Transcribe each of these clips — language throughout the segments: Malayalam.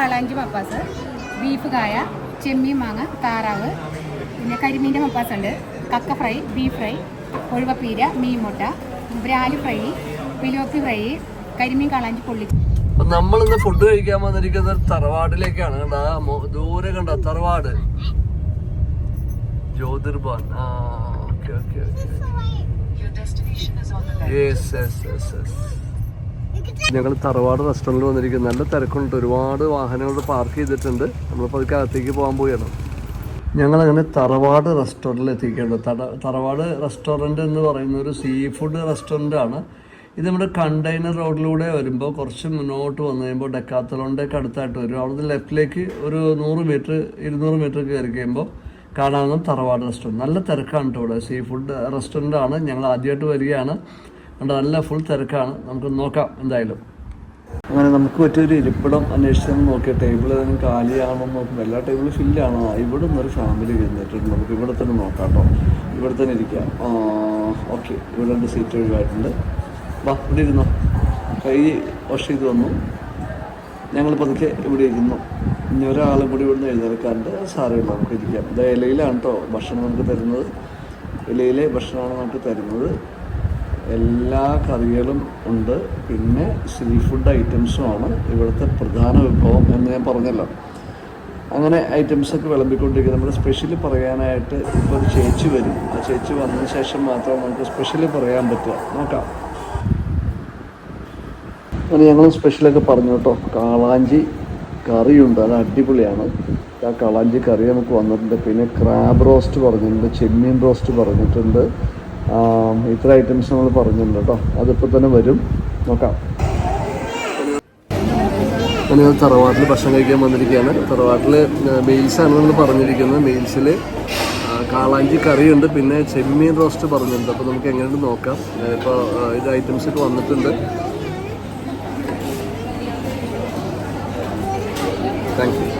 കാളാഞ്ചി മപ്പാസ് ബീഫ് കായ ചെമ്മീൻ മാങ്ങ താറാവ് പിന്നെ കരിമീന്റെ മപ്പാസ് ഉണ്ട് കക്ക ഫ്രൈ ബീഫ് ഫ്രൈ കൊഴുവപ്പീര മീൻ മുട്ട ബ്രാലി ഫ്രൈ പിലോപ്പി ഫ്രൈ കരിമീൻ കാളാഞ്ചി പൊള്ളി. അപ്പൊ നമ്മളിന്ന് ഫുഡ് കഴിക്കാൻ വന്നിരിക്കുന്നത് തറവാടിലേക്കാണ്. കണ്ട ദൂരെ കണ്ട തറവാട്. ജ്യോതിർബാൻ. ആ okay okay yes yes yes yes ഞങ്ങൾ തറവാട് റെസ്റ്റോറന്റിൽ വന്നിരിക്കുന്നത് നല്ല തിരക്കുണ്ട്. ഒരുപാട് വാഹനങ്ങൾ പാർക്ക് ചെയ്തിട്ടുണ്ട്. നമ്മളിപ്പോൾ അതിനകത്തേക്ക് പോകാൻ പോവുകയാണ്. ഞങ്ങളങ്ങനെ തറവാട് റെസ്റ്റോറന്റിൽ എത്തിക്കേണ്ടത് തട തറവാട് റെസ്റ്റോറന്റ് എന്ന് പറയുന്ന ഒരു സീ ഫുഡ് റെസ്റ്റോറന്റ് ആണ്. ഇത് നമ്മുടെ കണ്ടെയ്നർ റോഡിലൂടെ വരുമ്പോൾ കുറച്ച് മുന്നോട്ട് വന്നു കഴിയുമ്പോൾ ഡെക്കാത്തലോണ്ടേക്ക് അടുത്തായിട്ട് വരും. അവിടുന്ന് ലെഫ്റ്റിലേക്ക് ഒരു നൂറ് മീറ്റർ ഇരുന്നൂറ് മീറ്റർ കയറി കഴിയുമ്പോൾ കാണാവുന്ന തറവാട് റെസ്റ്റോറന്റ് നല്ല തിരക്കാണ് കേട്ടോ ഇവിടെ. സീ ഫുഡ് റെസ്റ്റോറന്റ് ആണ്. ഞങ്ങൾ ആദ്യമായിട്ട് വരികയാണ്. അതുകൊണ്ട് നല്ല ഫുൾ തിരക്കാണ്. നമുക്ക് നോക്കാം എന്തായാലും. അങ്ങനെ നമുക്ക് പറ്റിയൊരു ഇരിപ്പിടം അന്വേഷിച്ചെന്ന് നോക്കിയ ടേബിൾ ഏതെങ്കിലും കാലിയാണോ നോക്കുമ്പോൾ എല്ലാ ടേബിളും ഫില്ലാണോ ഇവിടെ നിന്നൊരു ഫാമിലി ഇരുന്നിട്ടുണ്ട് നമുക്ക് ഇവിടെ തന്നെ നോക്കാം കേട്ടോ. ഇവിടെ തന്നെ ഇരിക്കാം. ഓക്കെ ഇവിടെ രണ്ട് സീറ്റ് ഒഴിവായിട്ടുണ്ട്. വാ ഇവിടെ ഇരുന്നോ. കൈ വാഷ് ചെയ്ത് വന്നു. ഞങ്ങൾ പതുക്കെ ഇവിടെ ഇരുന്നു. ഇനി ഒരാളും കൂടി ഇവിടുന്ന് എഴുന്നേൽക്കാറുണ്ട് സാരമില്ല നമുക്ക് ഇരിക്കാം. ഇത് ഇലയിലാണ് കേട്ടോ ഭക്ഷണം നമുക്ക് തരുന്നത്. ഇലയിലെ ഭക്ഷണമാണ് നമുക്ക് തരുന്നത്. എല്ലാ കറികളും ഉണ്ട്. പിന്നെ സീ ഫുഡ് ഐറ്റംസും ആണ്. ഇവിടുത്തെ പ്രധാന വിഭവം എന്ന് ഞാൻ പറഞ്ഞല്ലോ. അങ്ങനെ ഐറ്റംസൊക്കെ വിളമ്പിക്കൊണ്ടിരിക്കുക നമ്മുടെ സ്പെഷ്യലി പറയാനായിട്ട് ഇപ്പോൾ ഒരു ചേച്ചി വരും. ആ ചേച്ചി വന്നതിന് ശേഷം മാത്രം നമുക്ക് സ്പെഷ്യലി പറയാൻ പറ്റുക. നോക്കാം. അങ്ങനെ ഞങ്ങൾ സ്പെഷ്യലൊക്കെ പറഞ്ഞു കേട്ടോ. കാളാഞ്ചി കറിയുണ്ട്. അത് അടിപൊളിയാണ്. ആ കാളാഞ്ചി കറി നമുക്ക് വന്നിട്ടുണ്ട്. പിന്നെ ക്രാബ് റോസ്റ്റ് പറഞ്ഞിട്ടുണ്ട്. ചെമ്മീൻ റോസ്റ്റ് പറഞ്ഞിട്ടുണ്ട്. ഇത്ര ഐറ്റംസ് നമ്മൾ പറഞ്ഞിട്ടുണ്ട് കേട്ടോ. അതിപ്പോൾ തന്നെ വരും. നോക്കാം. അങ്ങനെ തറവാട്ടിൽ ഭക്ഷണം കഴിക്കാൻ വന്നിരിക്കുകയാണ്. തറവാട്ടിൽ മെയിൽസാണ് നമ്മൾ പറഞ്ഞിരിക്കുന്നത്. മെയിൽസിൽ കാളാഞ്ചി കറിയുണ്ട്. പിന്നെ ചെമ്മീൻ റോസ്റ്റ് പറഞ്ഞിട്ടുണ്ട്. അപ്പോൾ നമുക്ക് എങ്ങനെയുണ്ട് നോക്കാം. ഇപ്പോൾ ഇത് ഐറ്റംസ് ഒക്കെ വന്നിട്ടുണ്ട്. താങ്ക് യു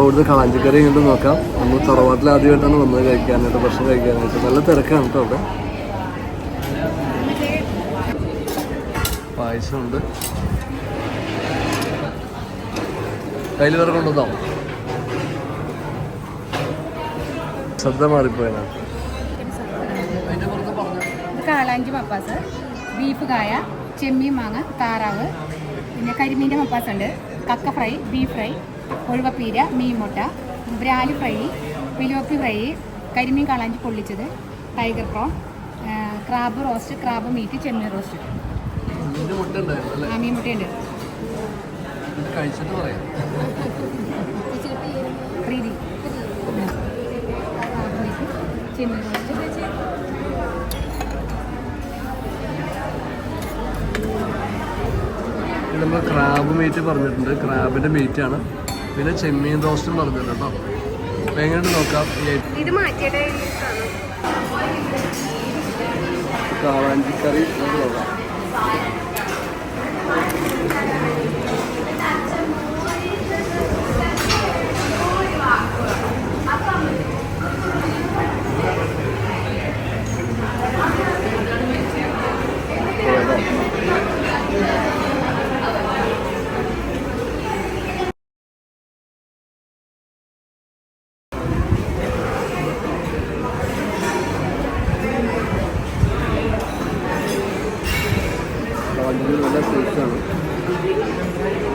അപ്പോൾ ഇവിടുത്തെ കളാഞ്ചിക്കറി ഉണ്ട് നോക്കാം. നമ്മൾ തറവാട്ടിൽ ആദ്യമായിട്ടാണ് വന്നത് കഴിക്കാനായിട്ട് ഭക്ഷണം കഴിക്കാനായിട്ട്. നല്ല തിരക്കാണ് കേട്ടോ അവിടെ. പായസമുണ്ട്. കയ്യിൽ വേറെ കൊണ്ടുവന്നോ? ശ്രദ്ധ പറഞ്ഞു കാളാഞ്ചി മപ്പാസ് ബീഫ് കായ ചെമ്മീൻ മാങ്ങ താറാവ് പിന്നെ കരിമീന്റെ മപ്പാസ് ഉണ്ട് കക്ക ഫ്രൈ ബീഫ് ഫ്രൈ. കൊഴുവപ്പീര മീൻമുട്ട ബ്രാലി ഫ്രൈ പിലോപ്പി ഫ്രൈ കരിമീൻ കാളാഞ്ചി പൊള്ളിച്ചത് tiger prawn crab roast crab meat ചെമ്മീൻ റോസ്റ്റ്. ആ മീൻ മുട്ടയുണ്ട് ഇത് കഴിച്ചിട്ട് പറയാം. പ്രീതി. ചെമ്മീൻ റോസ്റ്റ്. നമ്മൾ ക്രാബ് മീറ്റ് പറഞ്ഞിട്ടുണ്ട്. ക്രാബിന്റെ മീറ്റ് ആണ് പിന്നെ ചെമ്മീൻ റോസ്റ്റും പറഞ്ഞിട്ടുണ്ട് കേട്ടോ. എങ്ങനെയുണ്ട് നോക്കാം. ഇത് മാറ്റിയുടെ നമുക്ക് നോക്കാം.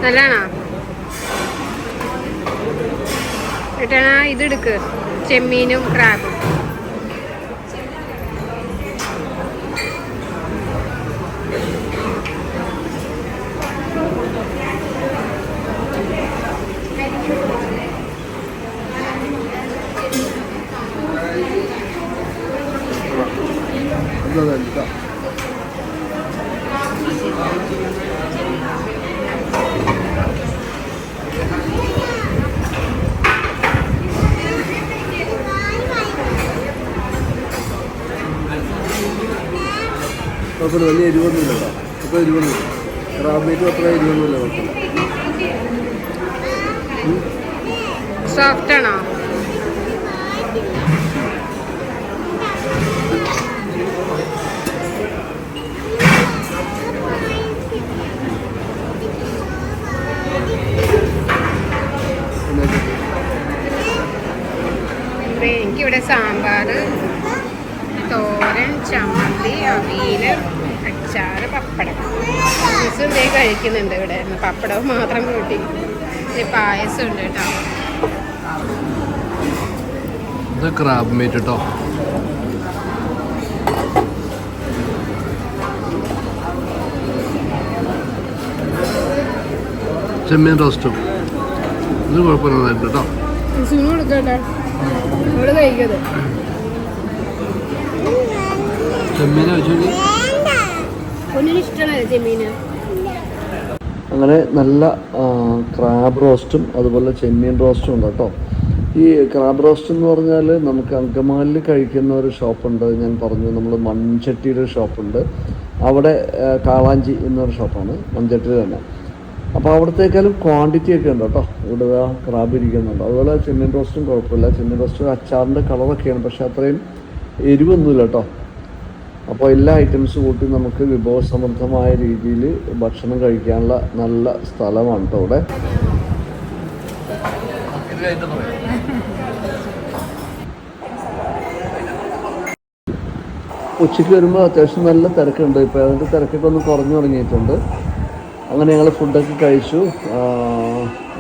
നല്ലതാണോ? ഇത് എടുക്ക്. ചെമ്മീനും ക്രാബും എന്താ എടുക്കാം കുഴപ്പമില്ല. വലിയ എരിവൊന്നുമില്ല അപ്പോൾ എരിവൊന്നുമില്ല റാബ് മീറ്റ് അത്ര എരിവൊന്നുമില്ല കുഴപ്പമില്ല. സോഫ്റ്റ് ആണോ? കഴിക്കുന്നുണ്ട് ഇവിടെ. നിന്ന് പപ്പടവും മാത്രം കൂട്ടി. പായസം ഉണ്ട് കേട്ടോ. ഇത് ക്രാബ് മീറ്റ് കേട്ടോ ചെമ്മീൻ റോസ്റ്റും ഇത് കുഴപ്പമില്ലാതായിട്ട് കേട്ടോ. മിസ്സിന് കൊടുക്കട്ടെ. ഇവിടെ കഴിക്കത് ചെമ്മീനെ വെച്ചു ഒന്നിനും ഇഷ്ടമല്ല ചെമ്മീന്? അങ്ങനെ നല്ല ക്രാബ് റോസ്റ്റും അതുപോലെ ചെമ്മീൻ റോസ്റ്റും ഉണ്ട് കേട്ടോ. ഈ ക്രാബ് റോസ്റ്റ് എന്ന് പറഞ്ഞാൽ നമുക്ക് അങ്കമാലിൽ കഴിക്കുന്ന ഒരു ഷോപ്പുണ്ട് ഞാൻ പറഞ്ഞു നമ്മൾ മൺചട്ടിയുടെ ഷോപ്പുണ്ട് അവിടെ കാളാഞ്ചി എന്നൊരു ഷോപ്പാണ് മൺചട്ടിയിൽ തന്നെ. അപ്പോൾ അവിടത്തേക്കാളും ക്വാണ്ടിറ്റി ഒക്കെ ഉണ്ട് കേട്ടോ. ഇവിടെ ക്രാബ് ഇരിക്കുന്നുണ്ട്. അതുപോലെ ചെമ്മീൻ റോസ്റ്റും കുഴപ്പമില്ല. ചെമ്മീൻ റോസ്റ്റ് അച്ചാറിന്റെ കളറൊക്കെയാണ് പക്ഷേ അത്രയും എരിവൊന്നുമില്ല കേട്ടോ. അപ്പോൾ എല്ലാ ഐറ്റംസ് കൂട്ടി നമുക്ക് വിഭവസമൃദ്ധമായ രീതിയിൽ ഭക്ഷണം കഴിക്കാനുള്ള നല്ല സ്ഥലമാണ് കേട്ടോ ഇവിടെ ഉച്ചയ്ക്ക് വരുമ്പോൾ അത്യാവശ്യം നല്ല തിരക്കുണ്ട്. ഇപ്പോൾ അതിന്റെ തിരക്കൊക്കെ ഒന്ന് കുറഞ്ഞു തുടങ്ങിയിട്ടുണ്ട്. അങ്ങനെ ഞങ്ങൾ ഫുഡൊക്കെ കഴിച്ചു.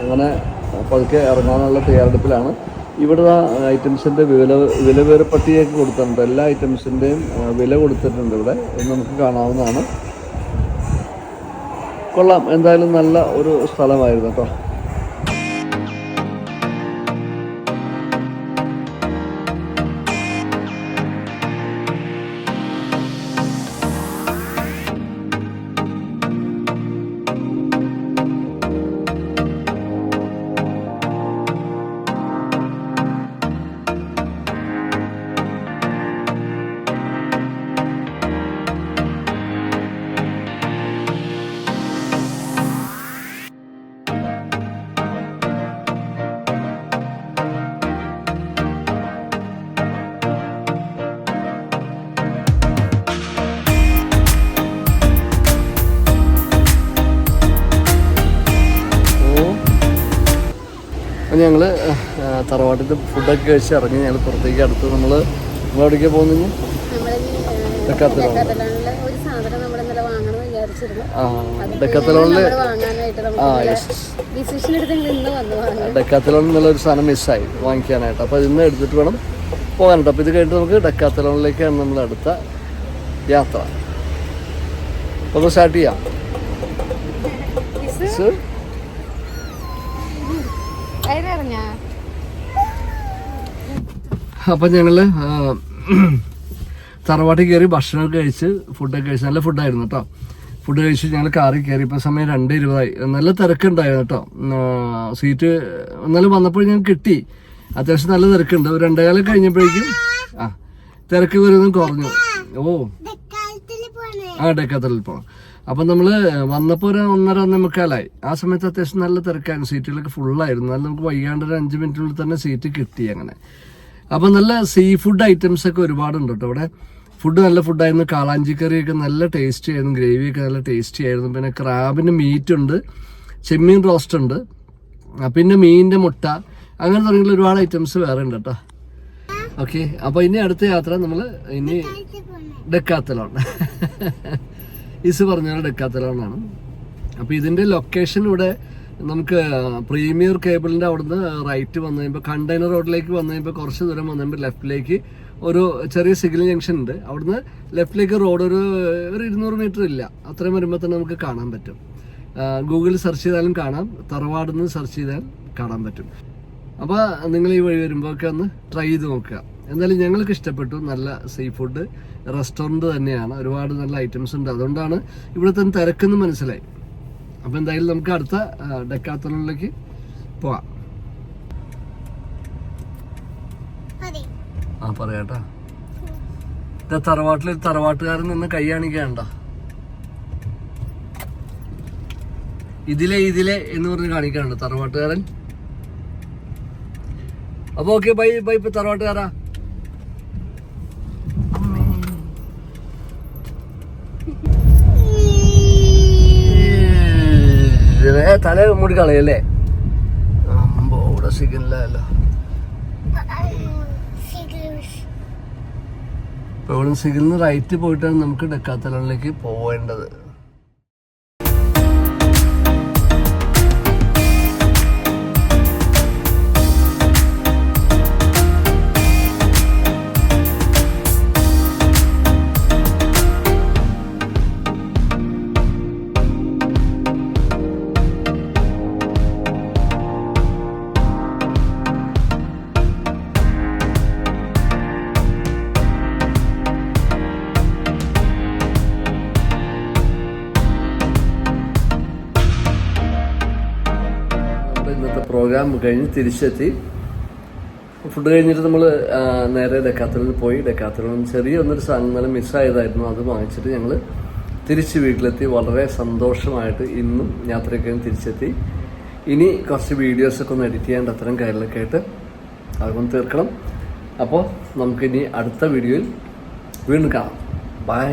അങ്ങനെ പതുക്കെ ഇറങ്ങാനുള്ള തയ്യാറെടുപ്പിലാണ്. ഇവിടെ ഐറ്റംസിന്റെ വില വില വേറെ പട്ടികയൊക്കെ കൊടുത്തിട്ടുണ്ട്. എല്ലാ ഐറ്റംസിന്റെയും വില കൊടുത്തിട്ടുണ്ട് ഇവിടെ. എന്ന് നമുക്ക് കാണാവുന്നതാണ്. കൊള്ളാം. എന്തായാലും നല്ല ഒരു സ്ഥലമായിരുന്നു കേട്ടോ. അപ്പം ഞങ്ങൾ തറവാട്ടിൽ ഫുഡൊക്കെ കഴിച്ച് ഇറങ്ങി ഞങ്ങൾ പുറത്തേക്ക് അടുത്ത് നമ്മൾ പോകുന്നത് നമ്മൾ വിചാരിച്ചിരുന്നു. ആ ഡെക്കാത്തലോണിൽ ഡെക്കാത്തലോൺ ഒരു സാധനം മിസ്സായി വാങ്ങിക്കാനായിട്ട്. അപ്പോൾ ഇന്ന് എടുത്തിട്ട് വേണം പോകാനായിട്ട്. അപ്പോൾ ഇത് കഴിഞ്ഞിട്ട് നമുക്ക് ഡെക്കാത്തലോണിലേക്കാണ് നമ്മൾ അടുത്ത യാത്ര. അപ്പോൾ സ്റ്റാർട്ട് ചെയ്യാം. അപ്പം ഞങ്ങൾ തറവാട്ടിൽ കയറി ഭക്ഷണമൊക്കെ കഴിച്ച് ഫുഡൊക്കെ കഴിച്ച് നല്ല ഫുഡായിരുന്നു കേട്ടോ ഫുഡ് കഴിച്ച് ഞങ്ങൾ കാറി കയറി. ഇപ്പം സമയം രണ്ട് ഇരുപതായി. നല്ല തിരക്കുണ്ടായിരുന്നു കേട്ടോ സീറ്റ് എന്നാലും വന്നപ്പോൾ ഞാൻ കിട്ടി. അത്യാവശ്യം നല്ല തിരക്കുണ്ട്. ഒരു രണ്ടേകാലം കഴിഞ്ഞപ്പോഴേക്കും ആ തിരക്ക് വരുന്നതും കുറഞ്ഞു. ഓ. ആ ഡെക്കാത്തലിൽ പോകണം അപ്പം നമ്മൾ വന്നപ്പോൾ ഒരു ഒന്നര ഒന്നേമുക്കാലായി ആ സമയത്ത് അത്യാവശ്യം നല്ല തിരക്കായിരുന്നു. സീറ്റുകളൊക്കെ ഫുള്ളായിരുന്നു എന്നാലും നമുക്ക് വൈകാണ്ട് ഒരു അഞ്ച് മിനിറ്റിനുള്ളിൽ തന്നെ സീറ്റ് കിട്ടി അങ്ങനെ. അപ്പം നല്ല സീ ഫുഡ് ഐറ്റംസ് ഒക്കെ ഒരുപാടുണ്ട് കേട്ടോ അവിടെ. ഫുഡ് നല്ല ഫുഡായിരുന്നു കാളാഞ്ചി കറിയൊക്കെ നല്ല ടേസ്റ്റി ആയിരുന്നു. ഗ്രേവിയൊക്കെ നല്ല ടേസ്റ്റി ആയിരുന്നു. പിന്നെ ക്രാബിന് മീറ്റ് ഉണ്ട്. ചെമ്മീൻ റോസ്റ്റ് ഉണ്ട്. പിന്നെ മീനിന്റെ മുട്ട. അങ്ങനെ തുടങ്ങിയുള്ള ഒരുപാട് ഐറ്റംസ് വേറെ ഉണ്ട് കേട്ടോ. ഓക്കെ അപ്പോൾ ഇനി അടുത്ത യാത്ര നമ്മൾ ഇനി ഡെക്കാത്തലോൺ ഇസ് പറഞ്ഞാൽ ഡെക്കാത്തലോണാണ് അപ്പോൾ ഇതിന്റെ ലൊക്കേഷൻ ഇവിടെ നമുക്ക് പ്രീമിയർ കേബിളിന്റെ അവിടുന്ന് റൈറ്റ് വന്നു കഴിയുമ്പോൾ കണ്ടെയ്നർ റോഡിലേക്ക് വന്നു കഴിയുമ്പോൾ കുറച്ച് ദൂരം വന്നു കഴിയുമ്പോൾ ലെഫ്റ്റിലേക്ക് ഒരു ചെറിയ സിഗ്നൽ ജംഗ്ഷൻ ഉണ്ട്. അവിടുന്ന് ലെഫ്റ്റിലേക്ക് റോഡ് ഒരു ഒരു ഇരുന്നൂറ് മീറ്റർ ഇല്ല. അത്രയും വരുമ്പോൾ തന്നെ നമുക്ക് കാണാൻ പറ്റും. ഗൂഗിളിൽ സെർച്ച് ചെയ്താലും കാണാം. തറവാടെന്ന് സെർച്ച് ചെയ്താൽ കാണാൻ പറ്റും. അപ്പോൾ നിങ്ങൾ ഈ വഴി വരുമ്പോഴൊക്കെ ഒന്ന് ട്രൈ ചെയ്ത് നോക്കുക. എന്തായാലും ഞങ്ങൾക്ക് ഇഷ്ടപ്പെട്ടു. നല്ല സീ ഫുഡ് റെസ്റ്റോറന്റ് തന്നെയാണ്. ഒരുപാട് നല്ല ഐറ്റംസ് ഉണ്ട്. അതുകൊണ്ടാണ് ഇവിടുത്തെ തിരക്കെന്ന് മനസ്സിലായി. അപ്പോൾ എന്തായാലും നമുക്ക് അടുത്ത ഡെക്കാത്തണിലേക്ക് പോവാം. ആ പറയാട്ടാ. ഇതാ തറവാട്ടിൽ തറവാട്ടുകാരൻ നിന്ന് കൈ കാണിക്കണ്ട ഇതിലെ ഇതിലെ എന്ന് പറഞ്ഞ് കാണിക്കാനുണ്ട് തറവാട്ടുകാരൻ? അപ്പൊ ഓക്കെ ബൈ ബൈ ഇപ്പൊ തറവാട്ടുകാരാ. തല മുടി കളയല്ലേ? അമ്പോടെ സിഗ്നലല്ല ഇപ്പോൾ സിഗ്നൽ റൈറ്റ് പോയിട്ടാണ് നമുക്ക് ഡെക്കാത്തലോണിലേക്ക് പോവേണ്ടത്. പ്രോഗ്രാം കഴിഞ്ഞ് തിരിച്ചെത്തി. ഫുഡ് കഴിഞ്ഞിട്ട് നമ്മൾ നേരെ ഡെക്കാത്തലിൽ പോയി. ഡെക്കാത്തലിൽ ചെറിയ ഒന്നൊരു സാധനം മിസ്സായതായിരുന്നു. അത് വാങ്ങിച്ചിട്ട് ഞങ്ങൾ തിരിച്ച് വീട്ടിലെത്തി. വളരെ സന്തോഷമായിട്ട് ഇന്നും യാത്രയ്ക്ക് തിരിച്ചെത്തി. ഇനി കുറച്ച് വീഡിയോസൊക്കെ ഒന്ന് എഡിറ്റ് ചെയ്യാണ്ട് അത്തരം കാര്യങ്ങളൊക്കെ ആയിട്ട് അതൊന്ന് തീർക്കണം. അപ്പോൾ നമുക്കിനി അടുത്ത വീഡിയോയിൽ വീണ്ടും കാണാം. ബൈ